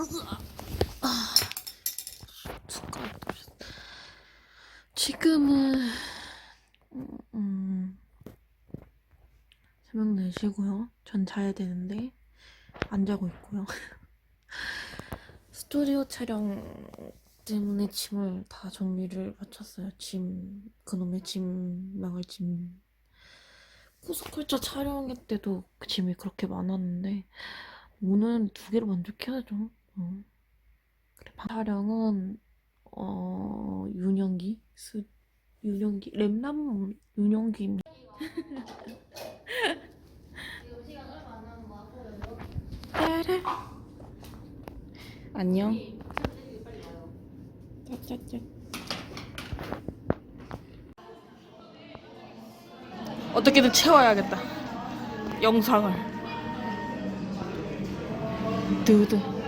아, 순간 지금은 음, 새벽 4시고요. 전 자야 되는데 안 자고 있고요. 스튜디오 촬영 때문에 짐을 다 정리를 마쳤어요. 짐, 그놈의 짐, 망할 짐. 코스컬처 촬영할 때도 그 짐이 그렇게 많았는데 오늘은 두 개로 만족해야죠. 어. 그래, 방- 촬영은 어 윤영기 수 윤영기 램남 윤영기입니다. 안녕. 어떻게든 채워야겠다. 영상을. 두두.